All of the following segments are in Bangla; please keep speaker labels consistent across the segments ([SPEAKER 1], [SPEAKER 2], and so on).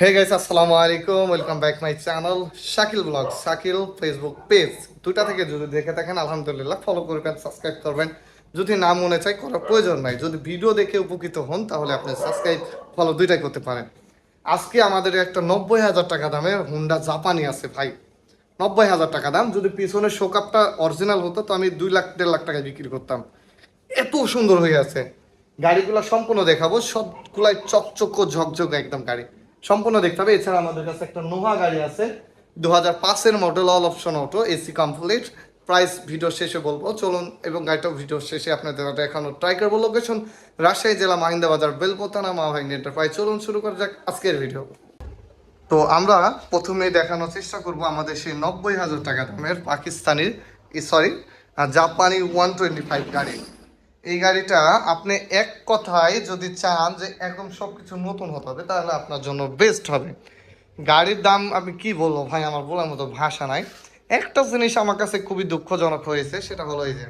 [SPEAKER 1] হে গাইস আসসালামু আলাইকুম welcome back my channel Shakil vlog Shakil Facebook page দুটা থেকে যদি দেখে থাকেন, আলহামদুলিল্লাহ ফলো করবেন সাবস্ক্রাইব করবেন। যদি না মনে চাই করার প্রয়োজন নাই। যদি ভিডিও দেখে উপকৃত হন, তাহলে আপনি সাবস্ক্রাইব ফলো দুইটাই করতে পারেন। আজকে আমাদের একটা নব্বই হাজার টাকা দামের হুন্ডা জাপানি আছে ভাই। নব্বই হাজার টাকা দাম। যদি পিছনের শোকাপটা অরিজিনাল হতো, তো আমি দুই লাখ, দেড় লাখ টাকায় বিক্রি করতাম। এত সুন্দর হয়ে আছে। গাড়িগুলো সম্পূর্ণ দেখাবো। সবগুলাই চকচক, ঝকঝক একদম গাড়ি। সম্পূর্ণ দেখতে হবে। এছাড়া আমাদের কাছে একটা নোহা গাড়ি আছে। দু হাজার পাঁচের model all option auto AC complete price video শেষে বলব। চলুন, এবং গাড়িটা ভিডিও শেষে আপনাদের দেখানো ট্রাই করব। লোকেশন রাজশাহী জেলা মাহিন্দা বাজার বেলপোতানা মা ভাই এন্টারপ্রাইজ চলুন, শুরু করা যাক আজকের ভিডিও তো আমরা প্রথমে দেখানোর চেষ্টা করব আমাদের সেই নব্বই হাজার টাকা দামের পাকিস্তানি সরি জাপানি ওয়ান টোয়েন্টি ফাইভ গাড়ি। এই গাড়িটা আপনি এক কথায় যদি চান যে একদম সব কিছু নতুন হতে হবে, তাহলে আপনার জন্য বেস্ট হবে। গাড়ির দাম আমি কি বলব ভাই, আমার বলার মতো ভাষা নাই। একটা জিনিস আমার কাছে খুবই দুঃখজনক হয়েছে, সেটা হলো এই যে,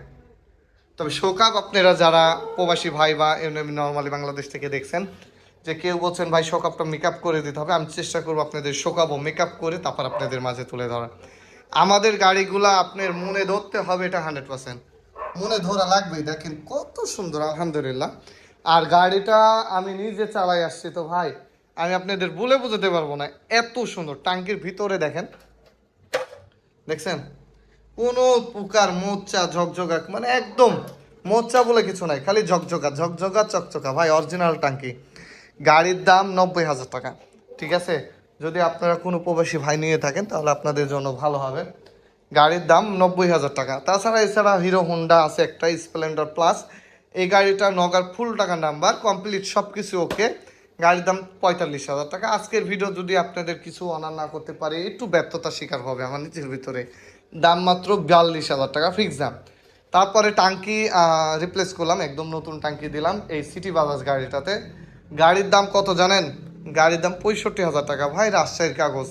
[SPEAKER 1] তবে শোকাব আপনারা যারা প্রবাসী ভাই বা এমনি নর্মালি বাংলাদেশ থেকে দেখছেন, যে কেউ বলছেন, ভাই শোকাপটা মেকআপ করে দিতে হবে। আমি চেষ্টা করব আপনাদের শোকাবও মেকআপ করে তারপর আপনাদের মাঝে তুলে ধরা আমাদের গাড়িগুলা আপনার মনে ধরতে হবে এটা হান্ড্রেড পার্সেন্ট মনে ধরা লাগবেই। দেখেন কত সুন্দর, আলহামদুলিল্লাহ। আর গাড়িটা আমি নিজে চালাই আসছি তো ভাই, আমি আপনাদের বলে বোঝাতে পারব না। এত সুন্দর, টাঙ্কির ভিতরে দেখেন। দেখছেন? কোনো প্রকার মোচা ঝকঝকা মানে একদম মোচা বলে কিছু নাই, খালি ঝকঝকা ঝকঝকা, চকচকা। ভাই অরিজিনাল টাঙ্কি। গাড়ির দাম নব্বই হাজার টাকা। ঠিক আছে? যদি আপনারা কোনো প্রবাসী ভাই নিয়ে থাকেন, তাহলে আপনাদের জন্য ভালো হবে। গাড়ির দাম নব্বই হাজার টাকা। তাছাড়া এছাড়া হিরো হোন্ডা আছে একটা, স্প্লেন্ডার প্লাস। এই গাড়িটা নগার ফুল টাকা নাম্বার, কমপ্লিট সব কিছু ওকে। গাড়ির দাম পঁয়তাল্লিশ হাজার টাকা। আজকের ভিডিও যদি আপনাদের কিছু অনার না করতে পারে, একটু ব্যর্থতা শিকার হবে আমার নিজের ভিতরে। দাম মাত্র বিয়াল্লিশ হাজার টাকা ফিক্স দাম। তারপরে টাঙ্কি রিপ্লেস করলাম, একদম নতুন টাঙ্কি দিলাম এই সিটি বাজাজ গাড়িটাতে। গাড়ির দাম কত জানেন? গাড়ির দাম পঁয়ষট্টি হাজার টাকা। ভাই, রাজশাহীর কাগজ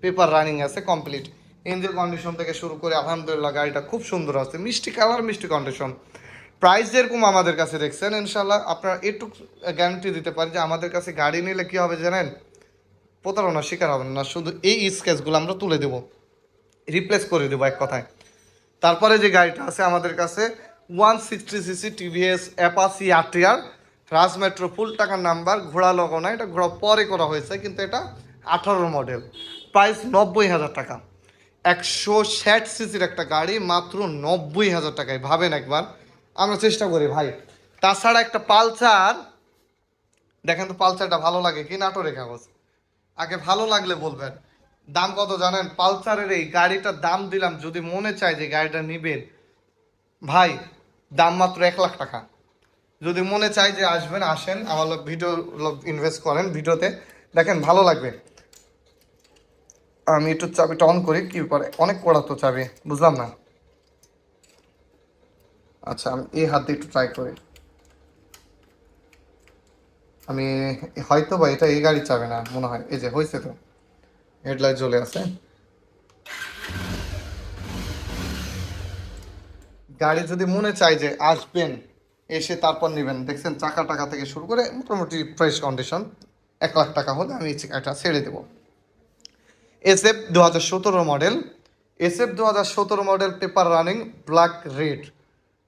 [SPEAKER 1] পেপার রানিং আছে কমপ্লিট ইঞ্জিন কন্ডিশন থেকে শুরু করে আলহামদুলিল্লাহ গাড়িটা খুব সুন্দর আছে। মিষ্টি কালার, মিষ্টি কন্ডিশন প্রাইস যেরকম আমাদের কাছে দেখছেন ইনশাল্লাহ আপনারা একটু গ্যারান্টি দিতে পারি যে আমাদের কাছে গাড়ি নিলে কি হবে জানেন? প্রতারণার শিকার হবেন না, শুধু এই স্কেচগুলো আমরা তুলে দেবো। রিপ্লেস করে দেবো এক কথায়। তারপরে যে গাড়িটা আছে আমাদের কাছে one sixty CC TVS Apache RTR Raj metro ফুল টাকার নাম্বার ঘোড়া লগো না এটা ঘোড়া পরে করা হয়েছে, কিন্তু এটা আঠারো মডেল প্রাইস নব্বই হাজার টাকা। একশো ষাট সিসির একটা গাড়ি মাত্র নব্বই হাজার টাকায়। ভাবেন একবার। আমরা চেষ্টা করি ভাই। তাছাড়া একটা পালসার। দেখেন তো পালসারটা ভালো লাগে কি নাটোরে কাগজ? আগে ভালো লাগলে বলবেন। দাম কত জানেন? পালসারের এই গাড়িটার দাম দিলাম, যদি মনে চায় যে গাড়িটা নিবেন। ভাই, দাম মাত্র এক লাখ টাকা। যদি মনে চায় যে আসবেন, আসেন। আমার ভিডিও ইনভেস্ট করেন ভিডিওতে। দেখেন, ভালো লাগবে। আমি একটু চাবিটা অন করি, কি করে অনেক কড়া তো চাবি, বুঝলাম না? আচ্ছা আমি এই হাত দিয়ে একটু ট্রাই করি। আমি হয়তো বা এটা এই গাড়ি চাবে না, মনে হয়, এই যে হয়েছে তো। হেডলাইট জ্বলে আছে। গাড়ি যদি মনে চায় যে আসবেন, এসে তারপর নেবেন, দেখছেন চাকা টাকা থেকে শুরু করে মোটামুটি ফ্রেশ কন্ডিশন এক লাখ টাকা হলে আমি চাকাটা ছেড়ে দেবো। এস এফ দু হাজার সতেরো মডেল এস এফ দু হাজার সতেরো model paper running black red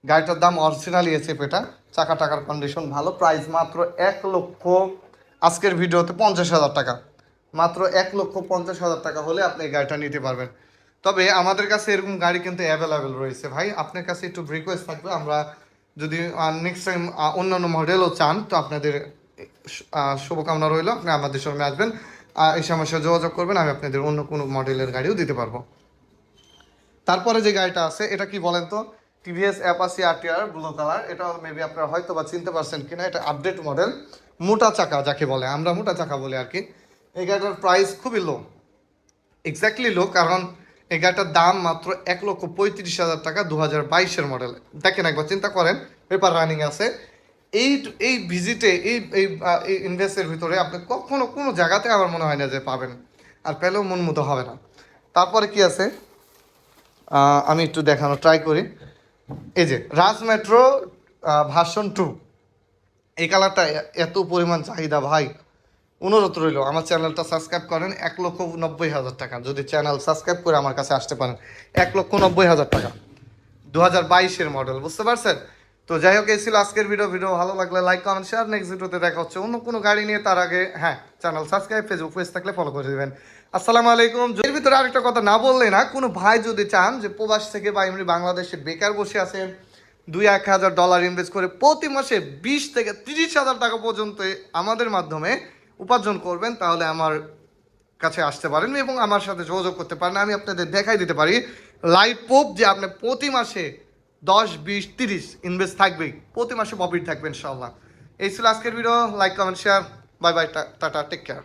[SPEAKER 1] গাড়িটার দাম অরিজিনালি এস এফ এটা। চাকা টাকার কন্ডিশন ভালো। প্রাইস মাত্র এক লক্ষ, আজকের ভিডিওতে পঞ্চাশ হাজার টাকা। মাত্র এক লক্ষ পঞ্চাশ হাজার টাকা হলে আপনি এই গাড়িটা নিতে পারবেন। তবে আমাদের কাছে এরকম গাড়ি কিন্তু অ্যাভেলেবেল রয়েছে ভাই। আপনার কাছে একটু রিকোয়েস্ট থাকবে, আমরা যদি নেক্সট টাইম অন্যান্য মডেলও চান, তো আপনাদের শুভকামনা রইল। আপনি আমাদের সঙ্গে আসবেন। এই সমস্যা যোগাযোগ করবেন, আমি আপনাদের অন্য কোনো মডেলের গাড়িও দিতে পারব। তারপরে যে গাড়িটা আছে, এটা কি বলেন তো? TVS Apache RTR, blue colour. এটা মেবি আপনারা হয়তো বা চিনতে পারছেন কিনা, এটা আপডেট মডেল মোটা চাকা যাকে বলে। আমরা মোটা চাকা বলি আর কি। এই গাড়িটার প্রাইস খুবই লো এক্স্যাক্টলি লো কারণ এই গাড়িটার দাম মাত্র এক লক্ষ পঁয়ত্রিশ হাজার টাকা, দু হাজার বাইশের মডেল দেখেন একবার চিন্তা করেন পেপার রানিং আছে এই এই ভিজিটে এই এই ইনভেস্টের ভিতরে আপনি কখনো কোনো জায়গাতে আমার মনে হয় না যে পাবেন। আর পেলেও মন মতো হবে না। তারপরে কি আছে? আমি একটু দেখানো ট্রাই করি। এই যে, রাজ মেট্রো ভার্সন টু এই কালারটা এত পরিমাণ চাহিদা ভাই। অনুরোধ রইল, আমার চ্যানেলটা সাবস্ক্রাইব করেন, এক লক্ষ নব্বই হাজার টাকা। যদি চ্যানেল সাবস্ক্রাইব করে আমার কাছে আসতে পারেন, এক লক্ষ নব্বই হাজার টাকা। দু হাজার বাইশের মডেল বুঝতে পারছেন? তো যাই হোক, এই ছিল আজকের ভিডিও ভিডিও ভালো লাগলে লাইক কমেন্ট শেয়ার নেক্সট ভিডিওতে দেখা হচ্ছে অন্য কোনো গাড়ি নিয়ে। তার আগে হ্যাঁ চ্যানেল সাবস্ক্রাইব ফেসবুক পেজ থাকলে ফলো করে দেবেন। আসসালামু আলাইকুম। এর ভিতরে আরেকটা কথা না বললে না, কোনো ভাই যদি চান যে প্রবাস থেকে বা এমনি বাংলাদেশে বেকার বসে আছেন দুই এক হাজার ডলার ইনভেস্ট করে প্রতি মাসে বিশ থেকে তিরিশ হাজার টাকা পর্যন্ত আমাদের মাধ্যমে উপার্জন করবেন, তাহলে আমার কাছে আসতে পারেন এবং আমার সাথে যোগাযোগ করতে পারেন। আমি আপনাদের দেখাই দিতে পারি। লাইভ প্রুফ যে আপনি প্রতি মাসে দশ, বিশ, তিরিশ ইনভেস্ট থাকবেই প্রতি মাসে প্রফিট থাকবে ইনশাল্লাহ এই ছিল আজকের video like comment share bye bye tata take care